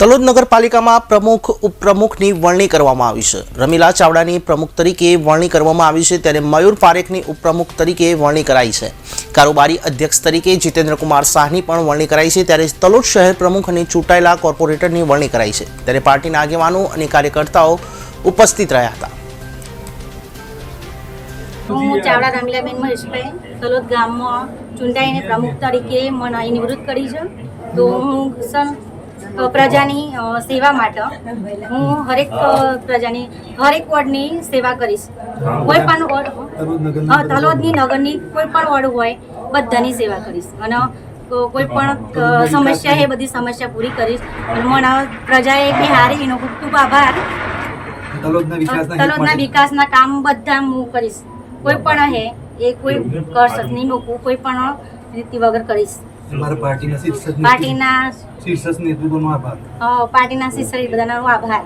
તલોદ નગરપાલિકામાં પ્રમુખ ઉપપ્રમુખની વરણી કરવામાં આવી છે. રમીલા ચાવડાની પ્રમુખ તરીકે વરણી કરવામાં આવી છે ત્યારે મયુર પારેખની ઉપપ્રમુખ તરીકે વરણી કરાઈ છે. કારોબારી અધ્યક્ષ તરીકે જીતેન્દ્રકુમાર શાહની પણ વરણી કરાઈ છે ત્યારે તલોદ શહેર પ્રમુખ અને ચૂંટાયેલા કોર્પોરેટરની વરણી કરાઈ છે. ત્યારે પાર્ટીના આગેવાનો અને કાર્યકર્તાઓ ઉપસ્થિત રહ્યા હતા. હું ચાવડા રમીલાબેન મહેશભાઈ, તલોદ ગામમાં ચૂંટાઈને પ્રમુખ તરીકે મને નિવૃત્ત કરી છે. તો હું પ્રજાની સેવા માટે. હું હરેક પ્રજાની હરેક વોર્ડની સેવા કરીશ. કોઈ પણ વોર્ડ હા તલોદની નગરની કોઈ પણ વોર્ડ હોય બધાની સેવા કરીશ. અને કોઈ પણ સમસ્યા એ બધી સમસ્યા પૂરી કરીશ. અને મને પ્રજાએ બી હારી એનો ખૂબ ખૂબ આભાર. તલોદના વિકાસના કામ બધા હું કરીશ. કોઈ પણ હે એ કોઈ કરશ નહીં મૂકવું કોઈ પણ રીતિ વગર કરીશ. મારા પાર્ટીના શીર્ષક પાર્ટીના શીર્ષક નેતૃત્વનો આભાર. પાર્ટીના શીર્ષક બધાનો આભાર.